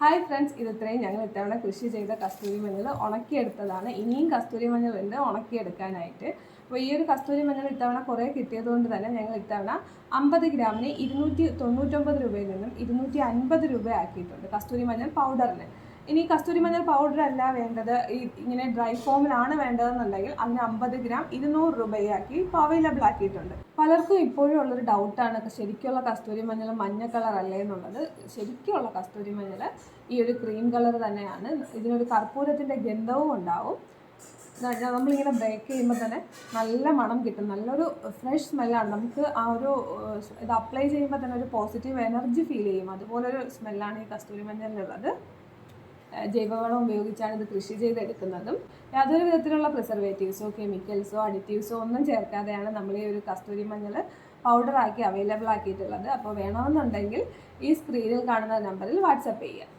Hi friends ഇത് ഇത്രയും ഞങ്ങൾ ഇത്തവണ കൃഷി ചെയ്ത കസ്തൂരി മഞ്ഞൾ ഉണക്കിയെടുത്തതാണ്. ഇനിയും കസ്തൂരി മഞ്ഞളുണ്ട് ഉണക്കിയെടുക്കാനായിട്ട്. അപ്പോൾ ഈ ഒരു കസ്തൂരി മഞ്ഞൾ ഇത്തവണ കുറേ കിട്ടിയതുകൊണ്ട് തന്നെ ഞങ്ങൾ ഇത്തവണ അമ്പത് ഗ്രാമിന് ഇരുന്നൂറ്റി തൊണ്ണൂറ്റൊമ്പത് രൂപയിൽ നിന്നും ഇരുന്നൂറ്റി അൻപത് രൂപ ആക്കിയിട്ടുണ്ട് കസ്തൂരി മഞ്ഞൾ പൗഡറിന്. ഇനി കസ്തൂരി മഞ്ഞൾ പൗഡർ അല്ല വേണ്ടത്. ഈ ഇങ്ങനെ ഡ്രൈ ഫോമിലാണ് വേണ്ടതെന്നുണ്ടെങ്കിൽ അതിന് അമ്പത് ഗ്രാം ഇരുന്നൂറ് രൂപയാക്കി അവൈലബിൾ ആക്കിയിട്ടുണ്ട്. പലർക്കും ഇപ്പോഴും ഉള്ളൊരു ഡൗട്ടാണ് ശരിക്കുള്ള കസ്തൂരി മഞ്ഞൾ മഞ്ഞ കളർ അല്ലേ എന്നുള്ളത്. ശരിക്കുള്ള കസ്തൂരി മഞ്ഞൾ ഈ ഒരു ക്രീം കളർ തന്നെയാണ്. ഇതിനൊരു കർപ്പൂരത്തിന്റെ ഗന്ധവും ഉണ്ടാവും. നമ്മളിങ്ങനെ ബ്രേക്ക് ചെയ്യുമ്പോൾ തന്നെ നല്ല മണം കിട്ടും. നല്ലൊരു ഫ്രഷ് സ്മെല്ലാണ് നമുക്ക് ആ ഒരു ഇത് അപ്ലൈ ചെയ്യുമ്പോൾ തന്നെ ഒരു പോസിറ്റീവ് എനർജി ഫീൽ ചെയ്യും. അതുപോലൊരു സ്മെല്ലാണ് ഈ കസ്തൂരി മഞ്ഞളിലുള്ളത് ജൈവവളം ഉപയോഗിച്ചാണ് ഇത് കൃഷി ചെയ്തെടുക്കുന്നതും യാതൊരു വിധത്തിലുള്ള പ്രിസർവേറ്റീവ്സോ കെമിക്കൽസോ അഡിറ്റീവ്സോ ഒന്നും ചേർക്കാതെയാണ് നമ്മൾ ഈ ഒരു കസ്തൂരി മഞ്ഞൾ പൗഡറാക്കി അവൈലബിൾ ആക്കിയിട്ടുള്ളത്. അപ്പോൾ വേണമെന്നുണ്ടെങ്കിൽ ഈ സ്ക്രീനിൽ കാണുന്ന നമ്പറിൽ വാട്സപ്പ് ചെയ്യുക.